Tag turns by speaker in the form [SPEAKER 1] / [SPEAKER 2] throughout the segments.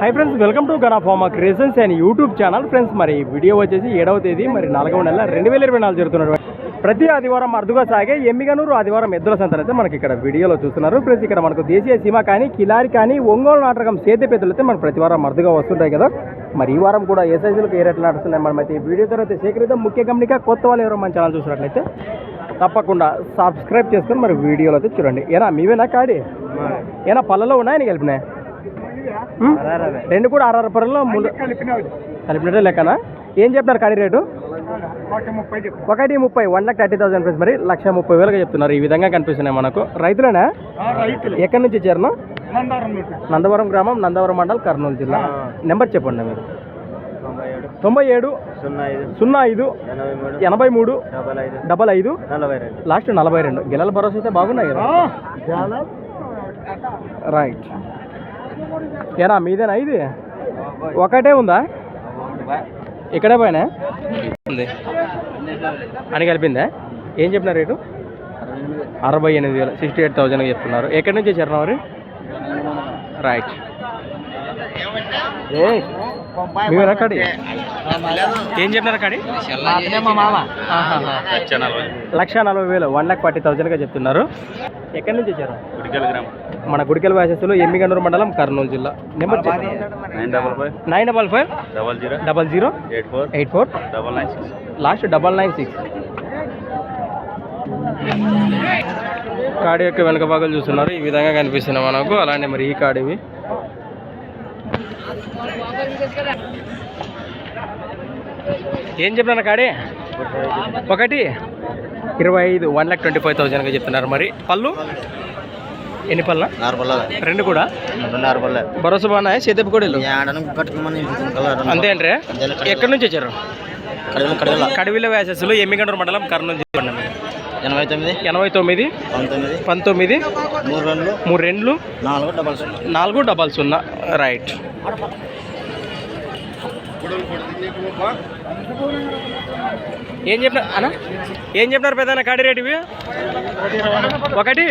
[SPEAKER 1] Hi friends welcome to Gana pharma creations and YouTube channel friends మరి ఈ video వచ్చేసి ఏడవ తేదీ మరి నాలుగవ నెల రెండు వేల ఇరవై నాలుగు జరుగుతున్నారు ప్రతి ఆదివారం అరుదుగా సాగే ఎమ్మిగనూరు ఆదివారం ఎద్దుల సంతలు అయితే మనకి ఇక్కడ వీడియోలో చూస్తున్నారు. ఫ్రెండ్స్ ఇక్కడ మనకు దేశీయ సీమ కానీ కిలారి కానీ ఒంగోలు నాటకం సేద్య పెద్దలు అయితే మనకు ప్రతి వారం అరుదుగా వస్తుంటాయి కదా. మరి ఈ వారం కూడా ఏ సైజులకు ఏ రేట్లు నడుస్తున్నాయి మనం అయితే ఈ వీడియో తర్వాత సేకరిద్దాం. ముఖ్య గమనిక కొత్త వాళ్ళు ఎవరో మన ఛానల్ చూసినట్లయితే తప్పకుండా సబ్స్క్రైబ్ చేసుకొని మరి వీడియోలో అయితే చూడండి. ఏనా మీవేనా కాడి? ఏనా పళ్ళలో ఉన్నాయని కలిపినాయి? రెండు కూడా ఆరు పరుల్లో మూడు. కలిపినట్టే లెక్కనా? ఏం చెప్తున్నారు కాడి రేటు? ఒకటి ముప్పై one lakh thirty thousand rupees మరి లక్ష ముప్పై వేలుగా చెప్తున్నారు. ఈ విధంగా కనిపిస్తున్నాయి మనకు. రైతులేనా? ఎక్కడి నుంచి చేరను నందవరం గ్రామం నందవరం మండల్ కర్నూలు జిల్లా. నెంబర్ చెప్పండి మీరు. తొంభై ఏడు.
[SPEAKER 2] సున్నా ఐదు.
[SPEAKER 1] సున్నా ఐదు
[SPEAKER 2] ఎనభై మూడు. డబల్ ఐదు.
[SPEAKER 1] లాస్ట్ నలభై రెండు. గిల్లల భరోసా అయితే బాగున్నాయి కదా. రైట్. ఏనా మీదేనా ఇది? ఒకటే ఉందా? ఇక్కడే పైన ఉంది. అని కలిపిందా? ఏం చెప్పినారు రేటు? అరవై ఎనిమిది వేలు సిక్స్టీ ఎయిట్ థౌజండ్ చెప్తున్నారు. ఎక్కడి నుంచి వచ్చారు మరి? రైట్. ఏ మీరా కాడి. ఏం చెప్పినారు కాడి? ఆహాహా. లక్ష నలభై వేలు వన్ లాక్ ఫార్టీ థౌజండ్గా చెప్తున్నారు. ఎక్కడి నుంచి వచ్చారు? మన గుడికెల వ్యాసస్సులు ఎమ్మిగనూరు మండలం కర్నూలు జిల్లా. Number
[SPEAKER 2] nine double five.
[SPEAKER 1] Nine double five.
[SPEAKER 2] Double zero.
[SPEAKER 1] Double zero.
[SPEAKER 2] Eight four.
[SPEAKER 1] Eight four.
[SPEAKER 2] Double nine six.
[SPEAKER 1] Last double nine six. కాడి యొక్క వెనుక భాగాలు చూస్తున్నారు. ఈ విధంగా కనిపిస్తున్నాయి మనకు. అలానే మరి ఈ కాడివి. ఏం చెప్పినారు కాడి? ఒకటి. ఇరవై ఐదు. వన్ లాక్ ట్వంటీ ఫైవ్ థౌజండ్గా చెప్తున్నారు మరి. పళ్ళు? ఎన్ని పళ్ళ? రెండు కూడా? భరోసా బాగున్నాయా? కూడా
[SPEAKER 2] కలర్
[SPEAKER 1] అంతే అంటే ఎక్కడి నుంచి వచ్చారు? కడివిల వ్యాసస్సులు ఎమ్మిగండూరు మండలం కర్నూలు జిల్లా.
[SPEAKER 2] ఎనభై తొమ్మిది.
[SPEAKER 1] ఎనభై తొమ్మిది.
[SPEAKER 2] పంతొమ్మిది.
[SPEAKER 1] పంతొమ్మిది.
[SPEAKER 2] మూడు రెండు.
[SPEAKER 1] మూడు రెండ్లు
[SPEAKER 2] నాలుగు డబల్ సున్నా.
[SPEAKER 1] నాలుగు డబల్ సున్నా. రైట్. ఏం చెప్పినారు అన్న? ఏం చెప్పినారు పెద్ద కాడి రేట్ ఇవి? ఒకటి?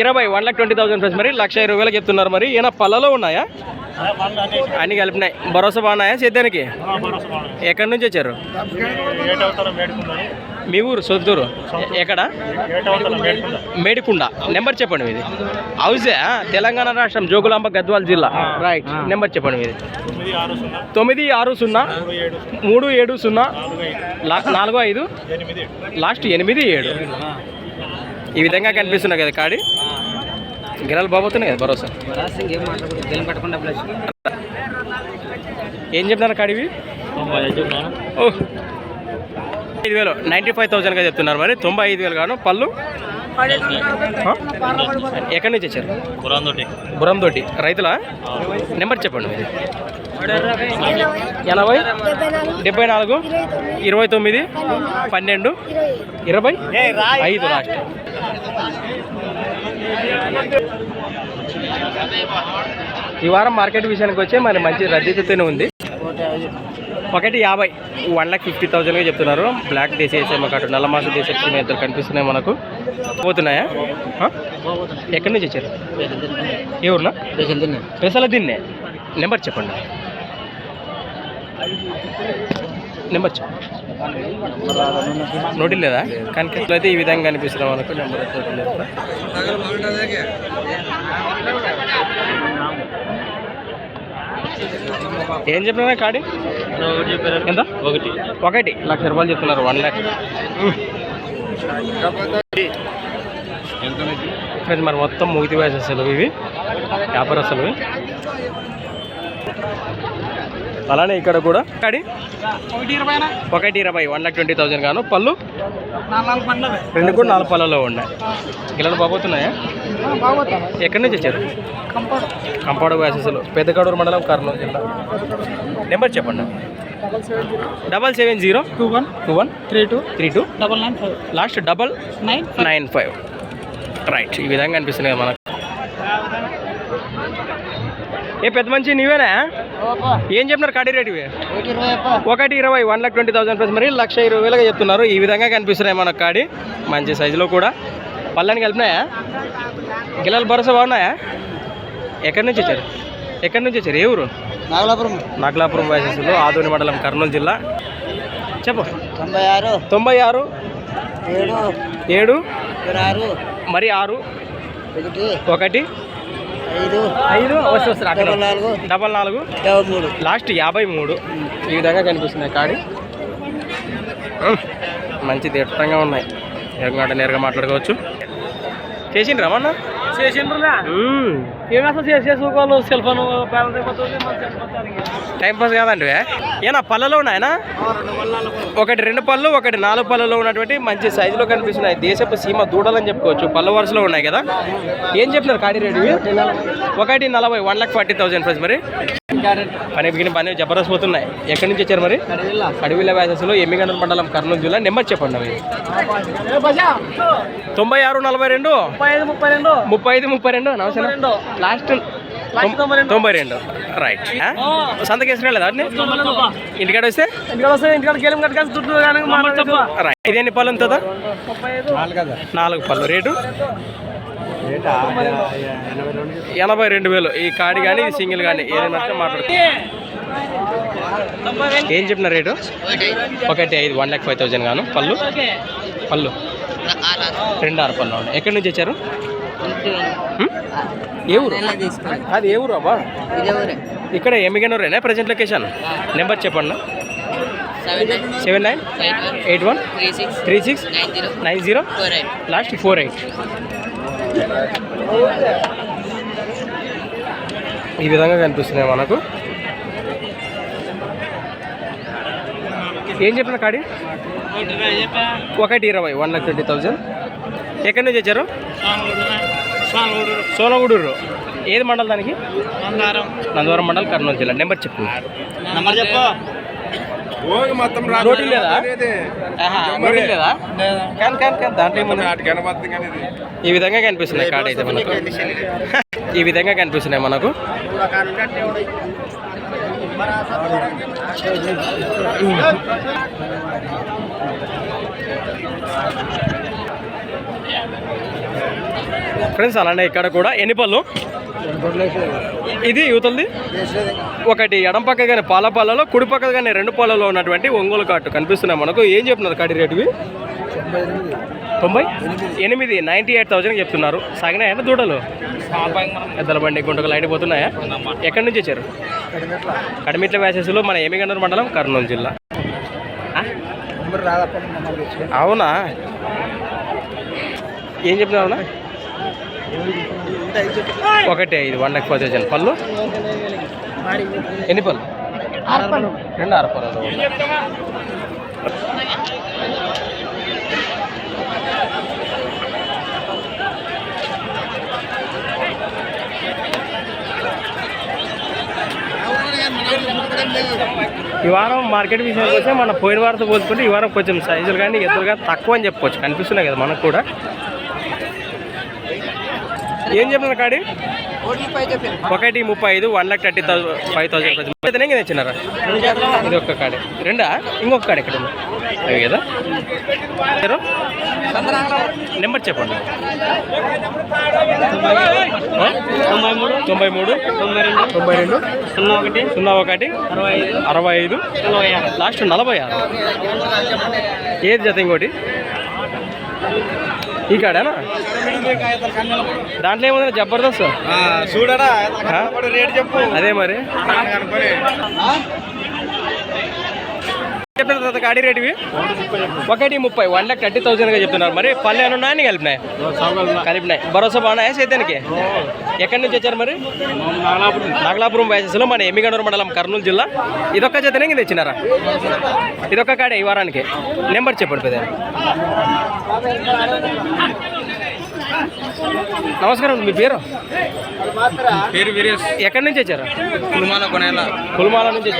[SPEAKER 1] ఇరవై. One lakh twenty thousand plus మరి. లక్ష ఇరవై వేలకు చెప్తున్నారు మరి. ఈయన పళ్ళలో ఉన్నాయా? అన్ని కలిపినాయి. భరోసా బాగున్నాయా సేద్యానికి? ఎక్కడి నుంచి వచ్చారు? మీ ఊరు సొంతూరు. ఎక్కడ? మేడికుండ. నెంబర్ చెప్పండి మీది. హౌసే తెలంగాణ రాష్ట్రం జోగులాంబ గద్వాల్ జిల్లా. రైట్ నెంబర్ చెప్పండి మీది. తొమ్మిది ఆరు సున్నా. మూడు ఏడు సున్నా. నాలుగు ఐదు లాస్ట్ ఎనిమిది ఏడు. ఈ విధంగా కనిపిస్తున్నాయి కదా కాడి? గిరాలు బాగుతున్నాయి కదా భరోసా? ఏం చెప్తున్నారు కాడివి ఐదు వేలు. నైంటీ ఫైవ్ థౌసండ్గా చెప్తున్నారు మరి. తొంభై ఐదు వేలు గాను. పళ్ళు? ఎక్కడి నుంచి వచ్చారు? బురంతోటి రైతులా? నెంబర్ చెప్పండి మీది ఎనభై డెబ్బై నాలుగు ఇరవై తొమ్మిది పన్నెండు ఇరవై ఐదు లాస్ట్. ఈ వారం మార్కెట్ విషయానికి వచ్చే మరి మంచి రద్దీతోనే ఉంది. ఒకటి యాభై. వన్ ల్యాక్ ఫిఫ్టీ థౌజండ్గా చెప్తున్నారు. బ్లాక్ దేశీ నల్ల కాటు నల్లమాస దేశ ఇద్దరు కనిపిస్తున్నాయి మనకు. పోతున్నాయా? ఎక్కడి నుంచి వచ్చారు? ఏ ఊర్లో పెసల దిన్నే. నెంబర్ చెప్పండి. నెంబర్ చెప్పండి నోటి లేదా? కానీ అయితే ఈ విధంగా కనిపిస్తున్నాం మనకు. నెంబర్ ఏం చెప్పినా కాడి? ఎంత? ఒకటి. ఒకటి. లక్ష రూపాయలు చెప్తున్నారు వన్ ల్యాక్. ఫ్రెండ్స్ మరి మొత్తం ముగితి వేసేసారు ఇవి. వ్యాపారస్తులు అలానే ఇక్కడ కూడా. కాడి ఒకటి ఇరవై వన్ లాక్ ట్వంటీ థౌసండ్ గాను. పళ్ళు? రెండు కూడా నాలుగు పళ్ళలో ఉన్నాయి. గిల్లలు బాగుతున్నాయా? ఎక్కడి నుంచి వచ్చారు? కంపాడు. వ్యాసెస్లు పెద్దకడూరు మండలం కర్నూలు జిల్లా. నెంబర్ చెప్పండి. Double seven zero.
[SPEAKER 3] Two one
[SPEAKER 1] two one
[SPEAKER 3] three two
[SPEAKER 1] three two
[SPEAKER 3] double nine five.
[SPEAKER 1] Last double
[SPEAKER 3] nine
[SPEAKER 1] nine five. Right ఈ విధంగా అనిపిస్తుంది కదా మనకు. ఏ పెద్ద మంచి నీవేనా? ఏం చెప్తున్నారు కాడి రేట్ ఇవి? ఒకటి ఇరవై one lakh twenty thousand plus మరి లక్ష ఇరవై వేలుగా చెప్తున్నారు. ఈ విధంగా కనిపిస్తున్నాయి మనకు కాడి. మంచి సైజులో కూడా. పళ్ళని కలిపినాయా? గిల్లలు భరోసా బాగున్నాయా? ఎక్కడి నుంచి వచ్చారు? ఎక్కడి నుంచి వచ్చారు? ఏ ఊరు?
[SPEAKER 2] నాగలాపురం.
[SPEAKER 1] నాగలాపురం వయసులో ఆదోని మండలం కర్నూలు జిల్లా. చెప్పు.
[SPEAKER 2] తొంభై ఆరు.
[SPEAKER 1] తొంభై ఆరు.
[SPEAKER 2] ఏడు.
[SPEAKER 1] ఏడు. మరి ఆరు.
[SPEAKER 2] ఒకటి. ఐదు.
[SPEAKER 1] ఐదు? వస్తు వస్తారు
[SPEAKER 2] నాలుగు.
[SPEAKER 1] డబల్ నాలుగు?
[SPEAKER 2] మూడు.
[SPEAKER 1] లాస్ట్ యాభై మూడు. ఈ విధంగా కనిపిస్తున్నాయి కాడి. మంచి దిట్టంగా ఉన్నాయి. ఎరగమాట నేరుగా మాట్లాడుకోవచ్చు. చేసిండ్రు టైం పాస్ కాదండి ఏనా పళ్ళలో ఉన్నాయనా? ఒకటి రెండు పళ్ళు ఒకటి నాలుగు పళ్ళలో ఉన్నటువంటి మంచి సైజులో కనిపిస్తున్నాయి. దేశపు సీమ దూడలని చెప్పుకోవచ్చు. పళ్ళ వరుసలో ఉన్నాయి కదా? ఏం చెప్తున్నారు కాడి రేటు? ఒకటి నలభై one lakh forty thousand price మరి. పని బిగిన పని జబర్దస్త్ పోతున్నాయి. ఎక్కడి నుంచి వచ్చారు మరి? అడవిల వ్యాసస్లో ఎమ్మిగండ్ర మండలం కర్నూలు జిల్లా. నెంబర్ చెప్పండి అవి. తొంభై ఆరు నలభై రెండు.
[SPEAKER 3] ముప్పై ముప్పై
[SPEAKER 1] ఐదు ముప్పై రెండు?
[SPEAKER 3] రెండు.
[SPEAKER 1] లాస్ట్.
[SPEAKER 3] తొంభై రెండు.
[SPEAKER 1] రైట్ సంతకి వేసిన లేదా ఇంటికాడ వస్తే? రైట్ ఇది ఎన్ని పళ్ళు ఉంటుందా నాలుగు పళ్ళు. రేటు? ఎనభై రెండు వేలు. ఈ కాడి కానీ ఈ సింగిల్ కానీ ఏదైనా మాట్లాడుతుంది ఏం చెప్పిన రేటు? ఒకటి ఐదు వన్ ల్యాక్ ఫైవ్ థౌజండ్ గాను. పళ్ళు? పళ్ళు. రెండు ఆరు పళ్ళు ఎక్కడి నుంచి వచ్చారు? ఏ ఊరు? అది ఏ ఊరు అబ్బా? ఇక్కడ ఎమ్మిగనూరేనా? ప్రజెంట్ లొకేషన్ నెంబర్ చెప్పండి seven nine eight one three six nine zero last four eight ఈ విధంగా కనిపిస్తున్నాయి మనకు. ఏం చెప్పిన కాడి? ఒకటి ఇరవై వన్ లాక్ ట్వంటీ థౌజండ్ ఎక్కడి నుంచి వచ్చారు? సోనగూడూరు ఏది మండలం దానికి? నందవరం. మండలం కర్నూలు జిల్లా. నెంబర్ చెప్పండి
[SPEAKER 2] నంబర్ చెప్పు.
[SPEAKER 1] రోటీ లేదా? ఆహా, రోటీ లేదా? కాన్ కాన్ కాన్. దాంట్లో ఈ విధంగా కనిపిస్తున్నాయి కార్డ్ అయితే మనకు. ఈ విధంగా కనిపిస్తున్నాయి మనకు. ఫ్రెండ్స్ అలానే ఇక్కడ కూడా ఎన్ని పళ్ళు? ఇది యువతలది? ఒకటి ఎడం పక్క కానీ పాల పాలలో కుడి పక్క కానీ రెండు పాలలో ఉన్నటువంటి ఒంగోలు కాటు. కనిపిస్తున్నాయి మనకు. ఏం చెప్తున్నారు కాటి రేటువి తొంభై? ఎనిమిది. నైంటీ ఎయిట్ థౌజండ్ చెప్తున్నారు. సాగినాయా దూడలు? ఎద్దల బండి గుంటకలు లైట్ పోతున్నాయా? ఎక్కడి నుంచి వచ్చారు? కడిమిట్ల వ్యాసెస్లో మన ఏమిగండూరు మండలం కర్నూలు జిల్లా. అవునా? ఏం చెప్తున్నావునా ఒకటి ఐదు వన్ లాక్ ఫైవ్ పళ్ళు? ఎన్ని పళ్ళు? రెండు ఆరు పళ్ళు. ఈ వారం మార్కెట్ విషయానికి వస్తే మన పోయిన వారంతో పోల్చుకుంటే ఈ వారం కొంచెం సైజులు కానీ ఎదురుగా కానీ తక్కువ అని చెప్పుకోవచ్చు కనిపిస్తున్నాయి కదా మనకు కూడా. ఏం చెప్పిన కాడి ఒకటి ముప్పై ఐదు one lakh thirty thousand five thousand అయితే తెచ్చినారా? ఇది ఒక్క కాడి. రెండా? ఇంకొక కాడి ఇక్కడ ఉంది. అవి కదా? నెంబర్ చెప్పండి. తొంభై మూడు తొంభై మూడు తొంభై రెండు తొంభై రెండు సున్నా ఒకటి సున్నా ఒకటి అరవై ఐదు అరవై ఐదు లాస్ట్ నలభై ఆరు. ఏది జత ఇంకోటి? ఈ కాడేనా? దాంట్లో ఏముంది? జబర్దస్త్?
[SPEAKER 2] చూడరా
[SPEAKER 1] ఆ?
[SPEAKER 2] రేట్ చెప్పు.
[SPEAKER 1] అదే మరి. చెప్పిన తర్వాత గాడి రేట్ ఇవి? ఒకటి ముప్పై వన్ లాక్ థర్టీ థౌసండ్గా చెప్తున్నారు. మరి పల్లె ఉన్నాయని కలిపినాయి? కలిపినాయి. భరోసా బాగున్నాయా సైతానికి ఎక్కడి నుంచి వచ్చారు మరి? నాగలాపురం వయసులో మన ఎమ్మిగనూరు మండలం కర్నూలు జిల్లా. ఇదొక్క చేతనే కింద ఇచ్చినారా ఇదొక్క కాడే ఈ వారానికి. నెంబర్ చెప్పండి పెద్ద నమస్కారం మీ పేరు?
[SPEAKER 2] పేరు వీరేష్.
[SPEAKER 1] ఎక్కడి నుంచి వచ్చారు?
[SPEAKER 2] కులమాల కొనేలా.
[SPEAKER 1] పులిమాల నుంచి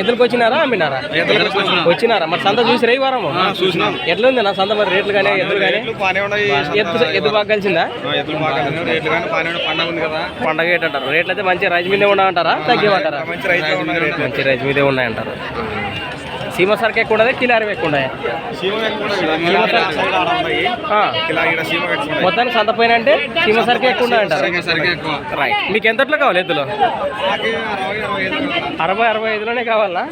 [SPEAKER 1] ఎద్దులకు వచ్చినారా అమ్మినారా. వచ్చినారా? మరి సంత చూసిరా ఈ వారం
[SPEAKER 2] చూసినాం.
[SPEAKER 1] ఎట్లుంది నా సంత మరి? రేట్లు కానీ ఎద్దులు కానీ ఎద్దు ఎద్దు బాగా కలిసిందా?
[SPEAKER 2] పండగ ఉంది
[SPEAKER 1] ఏంటంటారు? రేట్లు అయితే మంచి రైజ్ మీదే ఉన్నాయంటారా తగ్గేమంటారా
[SPEAKER 2] మంచి రైతు
[SPEAKER 1] రైజ్ మీదే ఉన్నాయంటారు. సీమ సరికి ఎక్కువ ఉండదు కిలో అరవై ఎక్కువ ఉన్నాయి. మొత్తానికి సంత పైన అంటే సీమ సరికి ఎక్కువ ఉన్నాయి అంటారు రైట్ మీకు ఎంతట్లో కావాలి ఎద్దులు?
[SPEAKER 2] నాకు అరవై అరవై
[SPEAKER 1] ఐదులోనే కావాలా?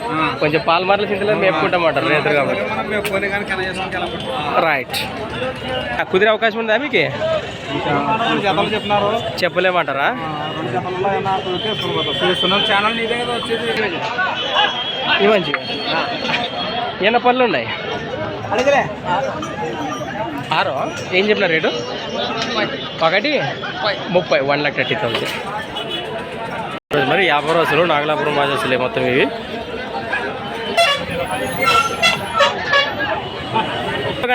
[SPEAKER 1] కొంచెం పాలమార్ల చింతలో మేపుకుంటామంటారు రైతులు కాబట్టి? రైట్ కుదిరే అవకాశం ఉందా మీకు? చెప్పలేమంటారా?
[SPEAKER 2] ఛానల్ నీదే కదా వచ్చేది
[SPEAKER 1] ఈ మంచి ఎన్న పళ్ళు ఉన్నాయి?
[SPEAKER 2] అడిగలే.
[SPEAKER 1] ఆరో? ఏం చెప్పిన రేటు? ఒకటి ముప్పై వన్ లాక్ థర్టీ థౌసండ్ మరి యాభై రోజులు నాగలాపురం మాజాసులే మొత్తం ఇవి.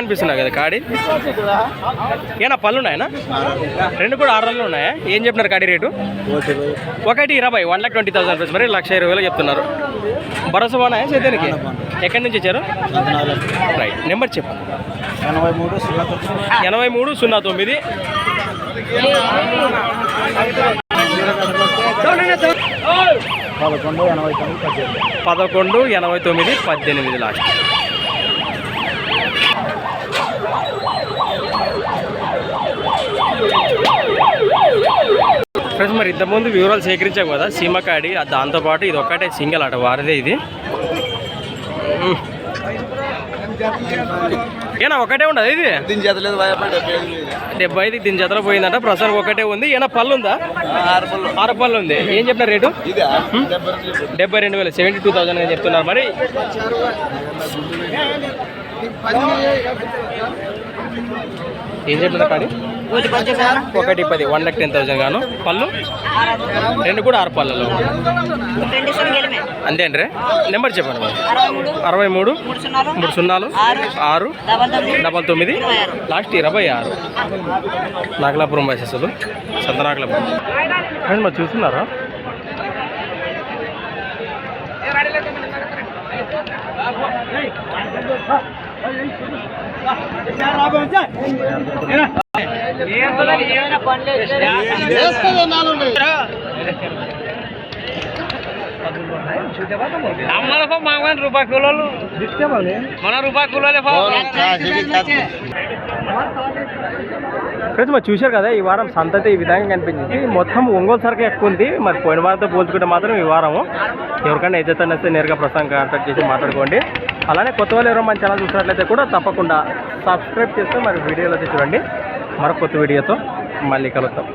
[SPEAKER 1] కనిపిస్తున్నాయి కదా కాడి? ఏనా పళ్ళు ఉన్నాయనా రెండు కూడా ఆరు రోజులు ఉన్నాయా? ఏం చెప్పినారు కాడి రేటు? ఒకటి ఇరవై one lakh twenty thousand rupees. మరి లక్ష ఇరవై వేలు చెప్తున్నారు. భరోసా బాగున్నాయా సేద్యానికి ఎక్కడి నుంచి వచ్చారు? రైట్ నెంబర్ చెప్పు.
[SPEAKER 2] ఎనభై మూడు సున్నా తొమ్మిది
[SPEAKER 1] ఎనభై మూడు సున్నా తొమ్మిది.
[SPEAKER 2] పదకొండు ఎనభై తొమ్మిది పద్దెనిమిది.
[SPEAKER 1] పదకొండు ఎనభై తొమ్మిది పద్దెనిమిది లాస్ట్. ఫ్రెండ్స్ మరి ఇంతకుముందు వివరాలు సేకరించాం కదా సీమకాడి దాంతోపాటు ఇది ఒక్కటే సింగిల్ ఆట వారిదే ఇది. ఏనా ఒకటే ఉండదు ఇది?
[SPEAKER 2] దీని చేతలేదు
[SPEAKER 1] డెబ్బై ఐదు దీని జతలో పోయిందంట ప్రస్తుతానికి ఒకటే ఉంది. ఏనా పళ్ళు ఉందా?
[SPEAKER 2] ఆరు పళ్ళు
[SPEAKER 1] పళ్ళు ఉంది. ఏం చెప్పిన రేటు? డెబ్బై రెండు వేలు సెవెంటీ టూ థౌసండ్ అని చెప్తున్నారు మరి. ఏం చెప్తున్నా కానీ ఒకటి పది వన్ లాక్ టెన్ థౌసండ్ గాను. పళ్ళు? రెండు కూడా ఆరు పళ్ళలో అంతే అండి నెంబర్ చెప్పండి అరవై మూడు మూడు సున్నాలు ఆరు డబల్ తొమ్మిది లాస్ట్ ఇరవై ఆరు. నాగలాపురం బస్సెస్లు సంత నాగలాపురం. ఫ్రెండ్స్ మరి చూస్తున్నారా?
[SPEAKER 3] మనకు మన రూపాయి కిలోలు మన రూపాయి కిలోలే
[SPEAKER 1] ఫ్రెండ్స్ మరి చూశారు కదా ఈ వారం సంత అయితే ఈ విధంగా కనిపించింది. మొత్తం ఒంగోలు సరికి ఎక్కువ ఉంది. మరి పోయిన వారంతో పోల్చుకుంటే మాత్రం ఈ వారము ఎవరికైనా ఏదైతే నేరుగా ప్రస్తుతం కాంటాక్ట్ చేసి మాట్లాడుకోండి. అలానే కొత్త వాళ్ళు ఎవరో మన ఛానల్ చూసినట్లయితే కూడా తప్పకుండా సబ్స్క్రైబ్ చేస్తే మరి వీడియోలో చూడండి. మరొక కొత్త వీడియోతో మళ్ళీ కలుద్దాం.